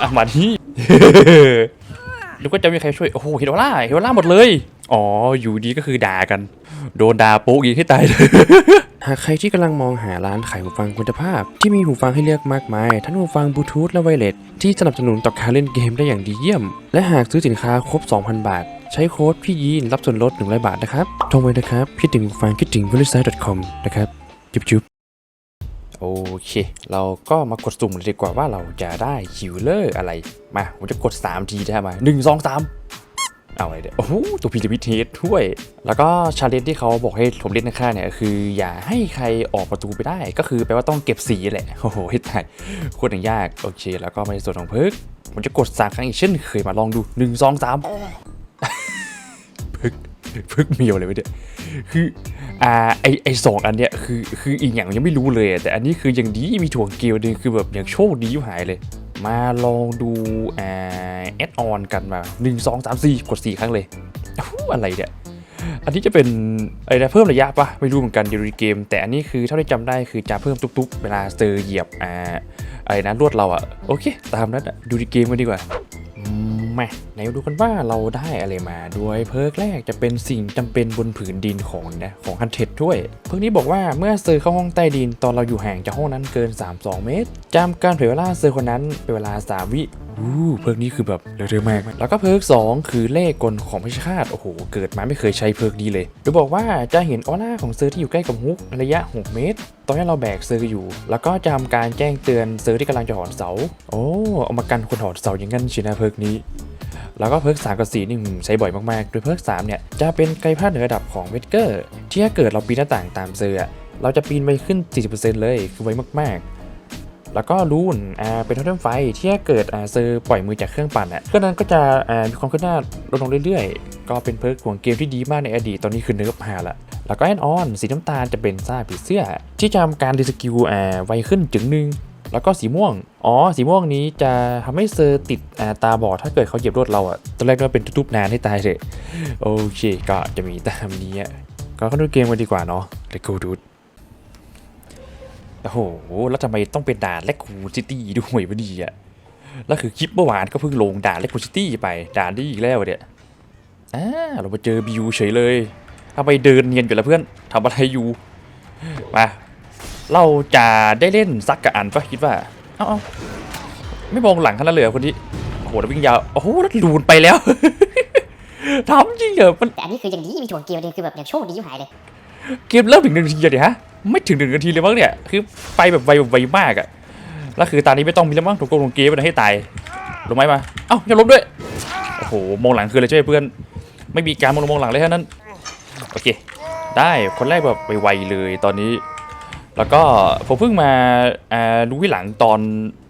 อะมาที่นึกว่าจะมีใครช่วย โอ้โหเฮโดล่าเฮโดล่าหมดเลย อ๋อ อยู่ดีก็คือด่ากัน โดนด่าโป๊กอีกให้ตายเลยหากใครที่กำลังมองหาร้านขายหูฟังคุณภาพ ที่มีหูฟังให้เลือกมากมาย ทั้งหูฟังบลูทูธและไวเลสที่สนับสนุนต่อการเล่นเกมได้อย่างดีเยี่ยม และหากซื้อสินค้าครบ 2,000 บาท ใช้โค้ดพี่ยีนรับส่วนลด100บาทนะครับโทรไปนะครับคิดถึงหูฟังคิดถึงบริษัท .com นะครับจุ๊บจุ๊บ โอเค เราก็มากดสุ่มเลยดีกว่าว่าเราจะได้คิวเลอร์อะไร มา ผมจะกด 3 ทีได้ไหมหนึ่งสองสามเอาอะไรเดี๋ยวโอ้โหตัวพีระมิดเทสถ้วย แล้วก็ชาเลนจ์ที่เขาบอกให้ผมเล่นค่าเนี่ยคือ อย่าให้ใครออกประตูไปได้ ก็คือแปลว่าต้องเก็บสีแหละ โอ้โหให้ตายโคตรยาก โอเค แล้วก็มาในส่วนของเพิกผมจะกดสามครั้งอีกเช่นเคยมาลองดูหนึ่งสองสามเพิก เพิกเมียวเลยไปเนี่ยคืออ่าไอไอสองอันเนี้ยคือคืออีกอย่างยังไม่รู้เลยแต่อันนี้คืออย่างดีมีถ่วงเกลียวนึงคือแบบอย่างโชคดีหายเลย มาลองดูอ่าแอดออนกันมา1 2 3 4กด4ครั้งเลยอู้อะไรเนี่ยอันนี้จะเป็นอะไรนะเพิ่มระยะปะไม่รู้เหมือนกันเดี๋ยวดูในเกม แต่อันนี้คือเท่าที่จำได้คือจะเพิ่มทุกๆเวลาเจอเหยียบอ่าอะไรนะลวดเราอะโอเค ตามนั้นดูในเกมกันดีกว่า มาไหนดูกันว่าเราได้อะไรมาด้วยเพิร์กแรกจะเป็นสิ่งจำเป็นบนผืนดินของนะของฮันเทดด้วย เพิร์กนี้บอกว่าเมื่อเซอร์เข้าห้องใต้ดิน ตอนเราอยู่ห่างจากห้องนั้นเกิน 32 เมตรจำการเผยเวลาเซอร์คนนั้นเป็นเวลา 3 วิอู้เพิร์กนี้คือแบบเร็วมาก แล้วก็เพิร์ก2คือเลขกลของพิชคาตโอ้โห เกิดมาไม่เคยใช้เพิร์กนี้เลยโดยบอกว่าจะเห็นออร่าของเซอร์ที่อยู่ใกล้กับฮุกระยะ 6 เมตรตอนนี้เราแบกเซอร์อยู่ แล้วก็จะทำการแจ้งเตือนเซอร์ที่กำลังจะถอนเสา โอ้ เอามากันคนถอนเสาอย่างนั้นชินะเพิร์กนี้ แล้วก็เพิร์ก3กับ4นี่หืมใช้บ่อยมากๆ โดยเพิร์ก3เนี่ยจะเป็นไกลพาดเหนือระดับของเวทเกอร์ ที่ถ้าเกิดเราปีนหน้าต่างตามเซอร์อเราจะปีนไปขึ้น 40%เลย คือไวมากๆแล้วก็รูนอ่าเป็นโทเทมไฟที่ถ้าเกิดอ่าเซอร์ปล่อยมือจากเครื่องปั่นอะเครื่องนั้นก็จะอ่ามีความขึ้นหน้าลดลงเรื่อยๆ ก็เป็นเพิร์กของเกมที่ดีมากในอดีต ตอนนี้คือเนิร์ฟหาละ แล้วก็แอนออนสีน้ำตาลจะเป็นซ่าผีเสื้อ ที่จะทำการดีสกิลอ่าไวขึ้นจึงหนึ่งแล้วก็สีม่วง อ๋อ สีม่วงนี้จะทำให้เซอร์ติดาตาบอดถ้าเกิดเขาเหยียบรถเราอะตอนแรกก็เป็นทุบๆนานให้ตายเลยโอเค ก็จะมีตามนี้อะก็เข้าดูเกมกันดีกว่าเนาะ Let's go dude โอ้โห แล้วทำไมต้องเป็นด่านแลคคูซิตี้ด้วยวะดีอะแล้วคือคลิปเมื่อวานก็เพิ่งลงด่านแลคคูซิตี้ไป ด่านนี้อีกแล้วเนี่ยอ่าเรามาเจอบิวเฉยเลย ทำไมเดินเนียนอยู่แล้วเพื่อนทำอะไรอยู่มาเราจะได้เล่นซักกับอันปะคิดว่าเอ้าๆไม่มองหลังขนาดเลยเหรอคนนี้โอ้โหแล้ววิ่งยาวโอ้โหแล้วลูนไปแล้วทำจริงเหรอมันแต่อันนี้คืออย่างนี้มีถ่วงเกลียวเลยคือแบบอย่างโชคดีอยู่หายเลยเกมเริ่มถึงหนึ่งนาทีเลยฮะไม่ถึงหนึ่งนาทีเลยมั้งเนี่ยคือไปแบบไวแบบไวมากอะแล้วคือตอนนี้ไม่ต้องมีแล้วมั้งถูกโกงลงเกมไปให้ตายลงไหมมาเอ้าอย่าลบด้วยโอ้โหมองหลังคืออะไรช่วยเพื่อน ไม่มีการมองมองหลังเลยแค่นั้น โอเค ได้คนแรกแบบไวๆเลยตอนนี้ แล้วก็ผมเพิ่งมาอ่ารู้วิหลังตอน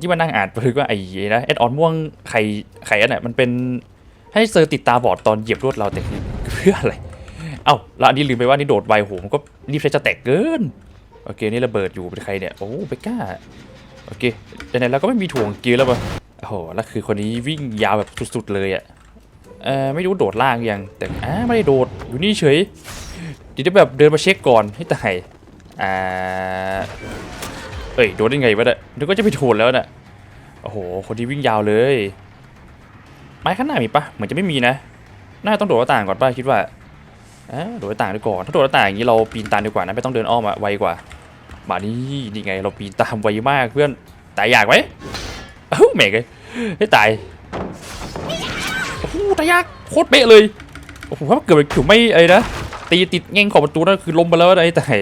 ที่มานั่งอ่านคือว่าไอ้นะแอดออนม่วงไข่ไข่อันน่ะมันเป็นให้เซอร์ติดตาบอดตอนเหยียบรวดเราแต่คือเพื่ออะไรเอ้าแล้วอันนี้ลืมไปว่านี่โดดไวโหผมก็รีบใช้จะแตกเกินโอเคนี่ระเบิดอยู่เป็นใครเนี่ยโอ้เบก้าโอเคแต่ไหนเราก็ไม่มีถ่วงเกียร์แล้วป่ะโอ้โหแล้วคือคนนี้วิ่งยาวแบบสุดๆเลยอะ เออไม่รู้โดดล่างยังแต่อ่าไม่ได้โดดอยู่นี่เฉยเดี๋ยวแบบเดินมาเช็คก่อนให้ตายอ่าเอ้ยโดดได้ไงวะเนี่ยเดี๋ยวก็จะไปโดดแล้วน่ะโอ้โหคนที่วิ่งยาวเลย ไม้ข้างหน้ามีปะเหมือนจะไม่มีนะน่าต้องโดดต่างก่อนป่ะคิดว่าอ่าโดดต่างดีก่อนถ้าโดดต่างอย่างนี้เราปีนตามดีกว่านะไม่ต้องเดินอ้อมอะไวกว่ามานี่นี่ไงเราปีนตามไวมากเพื่อนตายอยากไหมเอ้าแม่งเลยให้ตาย อ้โหตายากโคตรเป๊ะเลยโอ้โหถ้าเกิดถึงไม่ไอ้นะตีติดแง่งขอบประตูนั่นคือล้มไปแล้วไอ้แตาย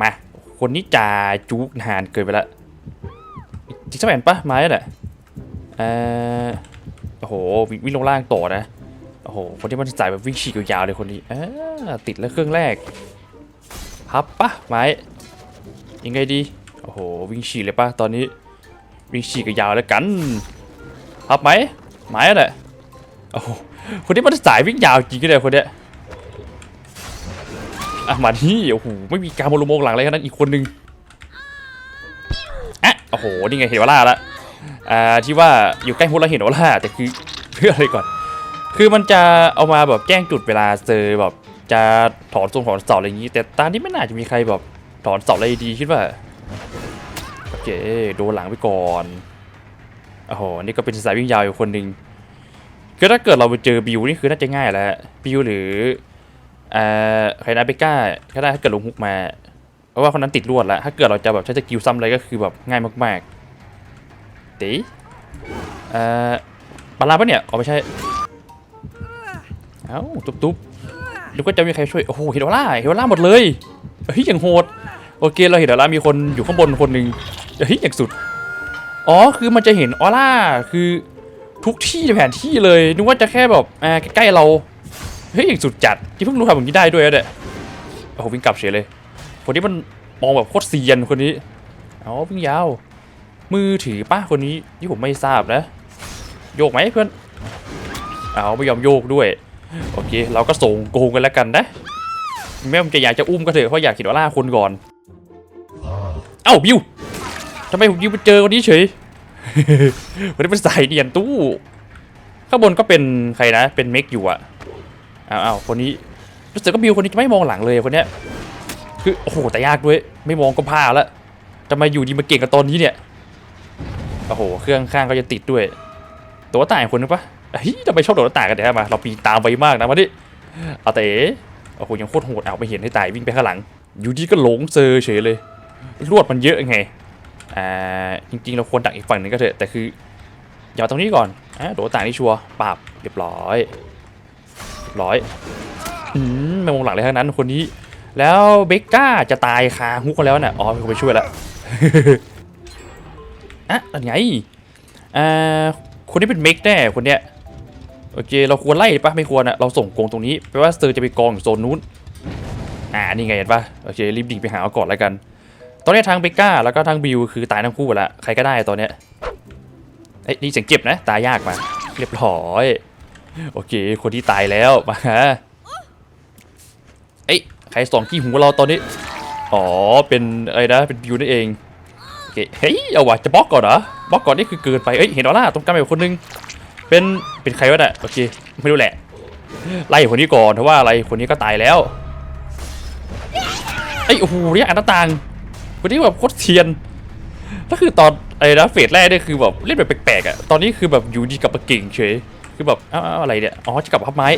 มาคนนี้จ่าจุกนานเกินไปละจิกสแผ่นปะไม้น่ะเอ่อโอ้โหวิ่งลงล่างต่อนะโอ้โหคนที่มันสายแบบวิ่งฉีกยาวเลยคนนี้อ่าติดแล้วเครื่องแรกพับปะไม้ยังไงดีโอ้โหวิ่งฉีกเลยปะตอนนี้วิ่งฉีกยาวแล้วกันพับไหมไม้อะไร โอ้โหคนที่มันสายวิ่งยาวจริงๆเลยคนเนี้ยอะมาที่โอ้โหไม่มีการมองลงมองหลังอะไรทั้งนั้นอีกคนนึงอะโอ้โหนี่ไงเห็นว่าล่าละอ่าที่ว่าอยู่ใกล้พุทธเราเห็นว่าล่าแต่คือเพื่ออะไรก่อน คือมันจะเอามาแบบแจ้งจุดเวลาเจอแบบจะถอนทรงถอนเสาอะไรอย่างนี้ แต่ตอนนี้ไม่น่าจะมีใครแบบถอนเสาอะไรดีคิดว่าโอเคโดนหลังไปก่อนโอ้โหนี่ก็เป็นสายวิ่งยาวอยู่คนหนึ่ง คือถ้าเกิดเราไปเจอบิวนี่คือน่าจะง่ายแล้วบิวหรือเอ่อใครนะเบก้าก็ได้ถ้าเกิดลงฮุกมา เพราะว่าคนนั้นติดลวดแล้วถ้าเกิดเราจะแบบใช้สกิลซ้ำอะไรก็คือแบบง่ายมากๆตีเอ่อบาลาปะเนี่ยอ๋อไม่ใช่เอ้าตุ๊บตุ๊บดูก็จะมีใครช่วยโอ้โหเฮโดล่าเฮโดล่าหมดเลยเฮ้ยอย่างโหดโอเคเราเห็นแล้วมีคนอยู่ข้างบนคนหนึ่งเฮ้ยอย่างสุด อ๋อคือมันจะเห็นออร่าคือ ทุกที่แผนที่เลยนึกว่าจะแค่แบบอ่าใกล้ๆเราเฮ้ยอย่างสุดจัดที่เพิ่งรู้ทำอย่างนี้ได้ด้วยนะเนี่ยโอ้โหวิ่งกลับเฉยเลยคนนี้มันมองแบบโคตรเซียนคนนี้อ๋อวิ่งยาว มือถือป้าคนนี้ที่ผมไม่ทราบนะ โยกไหมเพื่อนเอาไม่ยอมโยกด้วยโอเค เราก็ส่งโกงกันแล้วกันนะแม้มันจะอยากจะอุ้มก็เถอะเพราะอยากเห็นออร่าคนก่อน เอ้าบิวทำไมผมยิวไปเจอคนนี้เฉย คนนี้เป็นสายเดียนตู้ ข้างบนก็เป็นใครนะ เป็นเมกอยู่อะอ้าวอ้าคนนี้รู้สึกว่าบิวคนนี้จะไม่มองหลังเลยคนเนี้ย คือโอ้โหแต่ยากด้วย ไม่มองก็พลาดล้วจะมาอยู่ดีมาเก่งกับตอนนี้เนี่ย โอ้โหเครื่องข้างก็จะติดด้วย ตัวต่างคนนึงปะเฮ้ยทำไมชอบโดดต่างกันเนี่ยวมา เราปีนตามไวมากนะมาดิเอาแต่เอ๋โอ้โหยังโคตรโหดเอาไปเห็นให้ตายวิ่งไปข้างหลัง อยู่ดีก็หลงเซอร์เฉยเลย ลวดมันเยอะไง อ่าจริงๆ เราควรดักอีกฝั่งหนึ่งก็เถอะ แต่คืออย่าตรงนี้ก่อนอะโดดต่างนี่ชัวร์ปราบเรียบร้อยเรียบร้อยอืมไม่มองหลังเลยทั้งนั้นคนนี้ แล้วเบกก้าจะตายคาฮุกแล้วน่ะอ๋อมีคนไปช่วยแล้วอะอันไงอ่าคนนี้เป็นเมกแน่คนเนี้ยโอเค เราควรไล่ปะไม่ควรอะเราส่งกองตรงนี้แปลว่าเซอร์จะไปกองอยู่โซนนู้น อ่า นี่ไงเห็นปะโอเค รีบดิ่งไปหาเอาก่อนแล้วกัน ตอนนี้ทางเบก้าแล้วก็ทางบิวคือตายทั้งคู่ละใครก็ได้ตอนเนี้ยเอ้ยนี่เสียงเจ็บนะ ตายยากมาเรียบร้อยโอเค คนที่ตายแล้วมาฮะเอ้ยใครสองขี้หูเราตอนนี้อ๋อเป็นอะไรนะเป็นบิวนั่นเองโอเคเฮ้ยเอาวะจะบล็อกก่อนเหรอบล็อกก่อนนี่คือเกินไปเอ้ยเห็นออร่าตรงกลางแบบคนนึงเป็นเป็นใครวะเนี่ยโอเคไม่รู้แหละไล่คนนี้ก่อนเพราะว่าอะไรคนนี้ก็ตายแล้วเอ้ยโอ้โหเนี่ยอันต่าง คนนี้แบบโคตรเทียนก็คือตอนไอ้นะเฟสแรกเนี่ยคือแบบเล่นแบบแปลกๆอะตอนนี้คือแบบอยู่ดีกับมาเก่งเฉยคือแบบอ้าวอะไรเนี่ยอ๋อจะกลับพับไม้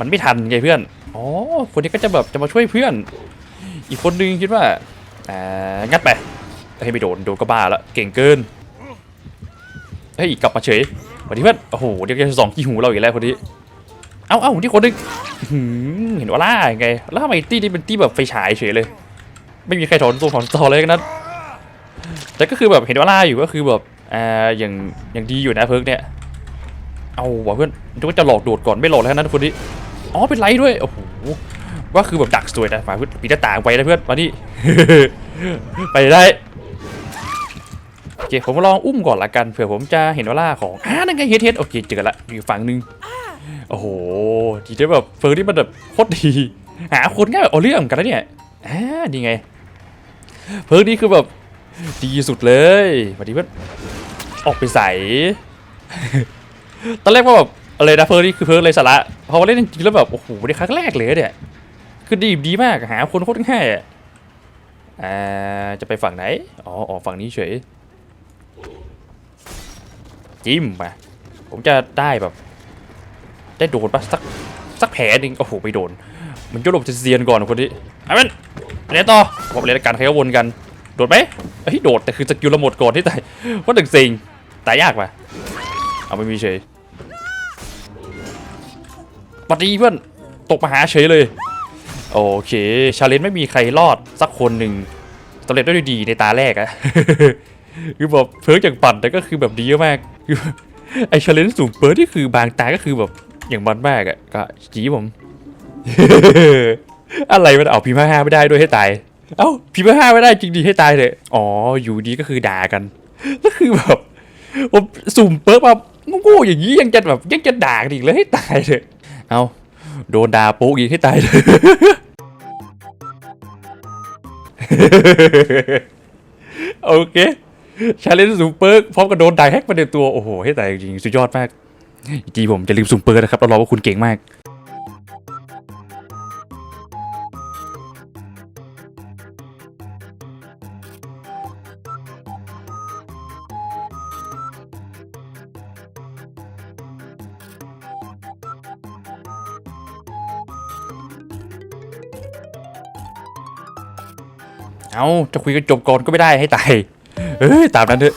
มันไม่ทันไงเพื่อนอ๋อคนนี้ก็จะแบบจะมาช่วยเพื่อน อีกคนนึงคิดว่าอ่างัดไปให้ไม่โดนโดนก็บ้าละเก่งเกินเฮ้ยกลับมาเฉยวัสดีเพื่อนโอ้โหเดี๋ยวจะสองขี้หูเราอีกแล้วคนนี้เอ้าเอ้าที่คนนึงเห็นว่าล่าไงแล้วทำไมตี้นี่เป็นตี้แบบไฟฉายเฉยเลย ไม่มีใครถอนตัวถอนต่อเลยนั้นแต่ก็คือแบบเห็นว่าล่าอยู่ก็คือแบบอ่าอย่างอย่างดีอยู่นะเพิร์กเนี่ย เอาว่ะเพื่อนนึกว่าจะหลอกโดดก่อนไม่หลอกแล้วนะทุกคนนี้อ๋อเป็นไรด้วยโอ้โหว่าคือแบบดักสวยนะมาเพื่อนปีหน้าต่างไปนะเพื่อนมานี่ไปได้โอเคผมลองอุ้มก่อนละกันเผื่อผมจะเห็นว่าล่าของอ่านั่นไงเฮดเฮดโอเคเจอละอยู่ฝั่งหนึ่งโอ้โหทีเดียวแบบเฟิร์นนี่มันแบบโคตรดีหาคนง่ายแบบเอาเรื่องกันนะเนี่ยอ่านี่ไง เฟิร์นนี่คือแบบดีสุดเลยสวัสดีเพื่อนออกไปใส่ตอนแรกว่าแบบอะไรนะเฟิร์นนี่คือเฟิร์เลยสาระพอมาเล่นจริงแล้วแบบโอ้โหในครั้งแรกเลยเนี่ยคือดีดีมากหาคนโคตรง่ายอะอ่าจะไปฝั่งไหนอ๋อออกฝั่งนี้เฉยจิ้มมาผมจะได้แบบ ได้โดนปะสักสักแผลหนึ่งโอ้โหไปโดน มันจะหลบจะเซียนก่อนคนนี้ไอ้มันเรียนต่อผมเรียนการใครก็วนกัน โดดไหมเฮ้ยโดดแต่คือสกิลเราหมดก่อนที่ตายว่าหนึ่งสิงตายยากปะเอาไม่มีเฉยปัดดีเพื่อนตกมาหาเฉยเลย โอเคชาเลนจ์ไม่มีใครรอดสักคนหนึ่งสำเร็จได้ดีในตาแรกอะคือแบบเพิร์กจากปั่นแต่ก็คือแบบดีมากคือไอชาเลนจ์สูงเปิร์ที่คือบางตาก็คือแบบอย่างมันมากอะก็จีผม อะไรมันเอาพีมาห้าไม่ได้ด้วยให้ตาย เอ้าพีมาห้าไม่ได้จริงดีให้ตายเลยอ๋ออยู่ดีก็คือด่ากันแล้วคือแบบผมสุ่มเปิร์กมาโง่อย่างนี้ยังจะแบบยังจะด่ากันอีกเลยให้ตายเลยเอาโดนด่าโป๊กอีกให้ตายเลยโอเคชาเลนจ์สูเปิร์กพร้อมกับโดนด่าแฮกมาในตัวโอ้โหให้ตายจริงสุดยอดมากจีผมจะลืมสูงเปิร์กนะครับเรารอว่าคุณเก่งมาก เอาจะคุยกันจบก่อนก็ไม่ได้ให้ตายเอ้ยตามนั้นเถอะ